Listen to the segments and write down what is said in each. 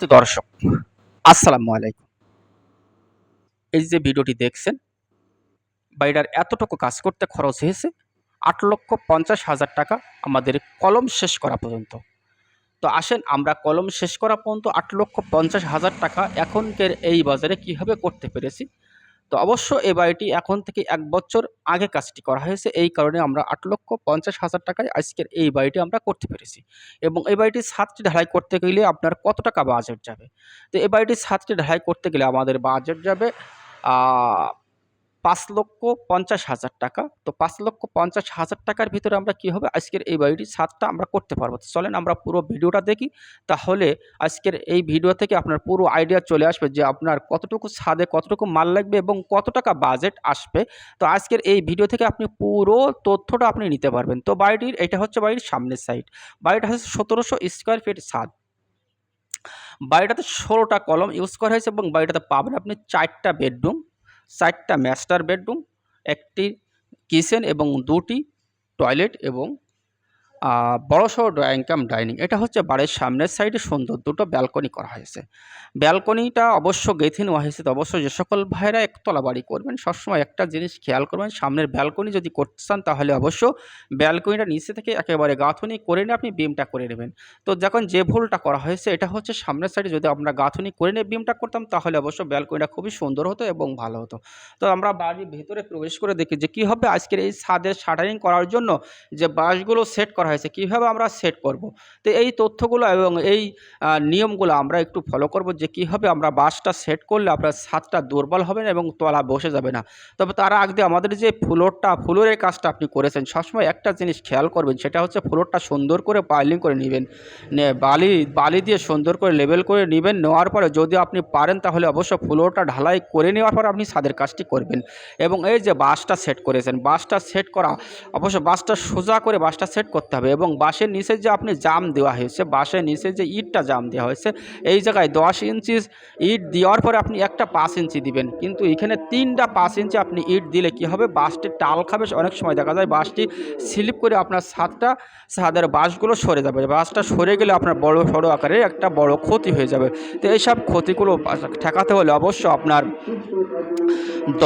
তো দর্শক, আসসালামু আলাইকুম। এই যে ভিডিওটি দেখছেন বাড়িটার এতটুকু কাজ করতে খরচ হয়েছে আট লক্ষ পঞ্চাশ হাজার টাকা আমাদের কলম শেষ করা পর্যন্ত। তো আসেন আমরা কলম শেষ করা পর্যন্ত আট লক্ষ পঞ্চাশ হাজার টাকা এখনকার এই বাজারে কীভাবে করতে পেরেছি তো অবশ্য এই বাড়িটি এখন থেকে এক বছর আগে কাজটি করা হয়েছে। এই কারণে আমরা আট লক্ষ পঞ্চাশ হাজার টাকায় আজকের এই বাড়িটি আমরা করতে পেরেছি এবং এই বাড়িটির ছাদটি ঢালাই করতে গেলে আপনার কত টাকা বাজেট যাবে? তো এই বাড়িটির ছাদটি ঢালাই করতে গেলে আমাদের বাজেট যাবে পাঁচ লক্ষ পঞ্চাশ হাজার টাকা। তো পাঁচ লক্ষ পঞ্চাশ হাজার টাকার ভিতরে আমরা কী হবে? আজকের এই বাড়িটির ছাদটা আমরা করতে পারব। চলেন আমরা পুরো ভিডিওটা দেখি। তাহলে আজকের এই ভিডিও থেকে আপনার পুরো আইডিয়া চলে আসবে যে আপনার কতটুকু ছাদে কতটুকু মাল লাগবে এবং কত টাকা বাজেট আসবে। তো আজকের এই ভিডিও থেকে আপনি পুরো তথ্যটা আপনি নিতে পারবেন। তো বাড়িটির, এটা হচ্ছে বাড়ির সামনের সাইড বাড়িটা হচ্ছে সতেরোশো স্কোয়ার ফিট ছাদ। বাড়িটাতে ষোলোটা কলম ইউজ করা হয়েছে এবং বাড়িটাতে পাবেন আপনি চারটা বেডরুম চারটা মাস্টার বেডরুম একটি কিচেন এবং দুটি টয়লেট এবং বড়সড় ড্রয়িং কাম ডাইনিং এটা হচ্ছে বাড়ির সামনের সাইডে সুন্দর দুটো ব্যালকনি করা হয়েছে। ব্যালকনিটা অবশ্য গেথে নেওয়া হয়েছে, তো অবশ্যই যে সকল ভাইরা একতলা বাড়ি করবেন, সবসময় একটা জিনিস খেয়াল করবেন, সামনের ব্যালকনি যদি করতে চান তাহলে অবশ্য ব্যালকনিটা নিচে থেকে একেবারে গাঁথনি করে নিয়ে আপনি বিমটা করে নেবেন। তো যখন যে ভুলটা করা হয়েছে, এটা হচ্ছে সামনের সাইডে যদি আমরা গাঁথনি করে নিয়ে বিমটা করতাম, তাহলে অবশ্য ব্যালকনিটা খুবই সুন্দর হতো এবং ভালো হতো। তো আমরা বাড়ির ভেতরে প্রবেশ করে দেখি যে কী হবে আজকের এই ছাদের শাটারিং করার জন্য যে বাঁশগুলো সেট করা হয়েছে, কীভাবে আমরা সেট করব? তো এই তথ্যগুলো এবং এই নিয়মগুলো আমরা একটু ফলো করব যে কীভাবে আমরা বাঁশটা সেট করলে আপনার ছাদটা দুর্বল হবে না এবং তলা বসে যাবে না। তবে তার আগে আমাদের যে ফ্লোরটা ফ্লোরের কাজটা আপনি করেছেন, সবসময় একটা জিনিস খেয়াল করবেন, সেটা হচ্ছে ফ্লোরটা সুন্দর করে পাইলিং করে নেবেন। বালি বালি দিয়ে সুন্দর করে লেবেল করে নেবেন, নেওয়ার পরে যদি আপনি পারেন তাহলে অবশ্য ফ্লোরটা ঢালাই করে নেওয়ার পর আপনি ছাদের কাজটি করবেন। এবং এই যে বাঁশটা সেট করেছেন বাঁশটা সেট করা, অবশ্য বাঁশটা সোজা করে বাঁশটা সেট করতে হবে এবং বাঁশের নিচে যে আপনি জাম দেওয়া হয়েছে, বাঁশের নিচে যে ইটটা জাম দেওয়া হয়েছে, এই জায়গায় দশ ইঞ্চি ইট দেওয়ার পরে আপনি একটা পাঁচ ইঞ্চি দিবেন। কিন্তু এখানে তিনটা পাঁচ ইঞ্চি আপনি ইট দিলে কি হবে? বাঁশটি টাল খাবে। অনেক সময় দেখা যায় বাঁশটি স্লিপ করে আপনার ছাদটা, ছাদের বাঁশগুলো সরে যাবে। বাঁশটা সরে গেলে আপনার বড়, সড়ো আকারে একটা বড় ক্ষতি হয়ে যাবে। তো এইসব ক্ষতিগুলো ঠেকাতে হলে অবশ্য আপনার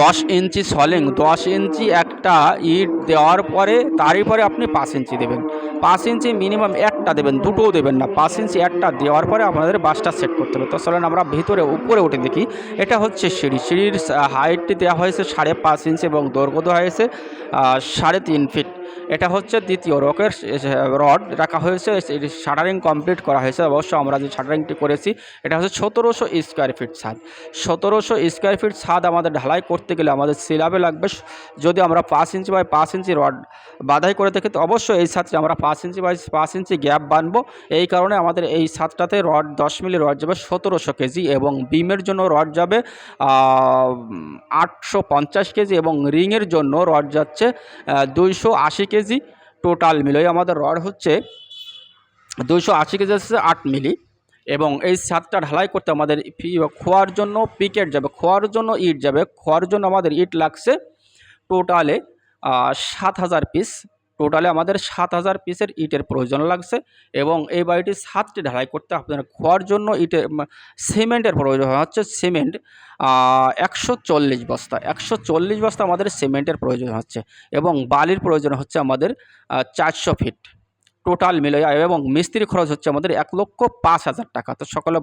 দশ ইঞ্চি সলিং, দশ ইঞ্চি একটা ইট দেওয়ার পরে, তারই পরে আপনি পাঁচ ইঞ্চি দেবেন। পাঁচ ইঞ্চি মিনিমাম একটা দেবেন, দুটোও দেবেন না। পাঁচ ইঞ্চি একটা দেওয়ার পরে আপনাদের বাসটা সেট করতে হবে। তো চলেন আমরা ভিতরে উপরে উঠে দেখি। এটা হচ্ছে সিঁড়ি। সিঁড়ির হাইটটি দেওয়া হয়েছে সাড়ে পাঁচ ইঞ্চি এবং দৈর্ঘ্য দেওয়া হয়েছে সাড়ে তিন ফিট এটা হচ্ছে দ্বিতীয় রকের রড রাখা হয়েছে শাটারিং কমপ্লিট করা হয়েছে। অবশ্য আমরা যে শাটারিংটি করেছি, এটা হচ্ছে সতেরোশো স্কোয়ার ফিট ছাদ। সতেরোশো স্কোয়ার ফিট ছাদ আমাদের ঢালাই করতে গেলে আমাদের সিলাবে লাগবে। যদি আমরা পাঁচ ইঞ্চি বাই পাঁচ ইঞ্চি রড বাধাই করে দেখি, তো অবশ্যই এই ছাদটি আমরা পাঁচ ইঞ্চি বাই পাঁচ ইঞ্চি গ্যাপ বানবো। এই কারণে আমাদের এই ছাদটাতে রড দশ মিলি রড যাবে সতেরোশো কেজি এবং বিমের জন্য রড যাবে আটশো পঞ্চাশ কেজি এবং রিংয়ের জন্য রড যাচ্ছে দুইশো আশি কেজি টোটাল মিলিয়ে আমাদের রড হচ্ছে দুইশো আশি কেজি হচ্ছে আট মিলি। এবং এই ছাদটা ঢালাই করতে আমাদের খোয়ার জন্য পিকেট যাবে, খোয়ার জন্য ইট যাবে, খোয়ার জন্য আমাদের ইট লাগছে টোটালে সাত হাজার পিস টোটালে আমাদের সাত হাজার পিসের ইটের প্রয়োজন লাগছে এবং এই বাড়িটি সাতটি ঢালাই করতে আপনার খোয়ার জন্য উম, সিমেন্টের প্রয়োজন হচ্ছে সিমেন্ট একশো চল্লিশ বস্তা একশো চল্লিশ বস্তা আমাদের সিমেন্টের প্রয়োজন হচ্ছে এবং বালির প্রয়োজন হচ্ছে আমাদের চারশো ফিট টোটাল মিলে এবং মিস্ত্রি খরচ হচ্ছে আমাদের এক লক্ষ পাঁচ হাজার টাকা। তো সকলে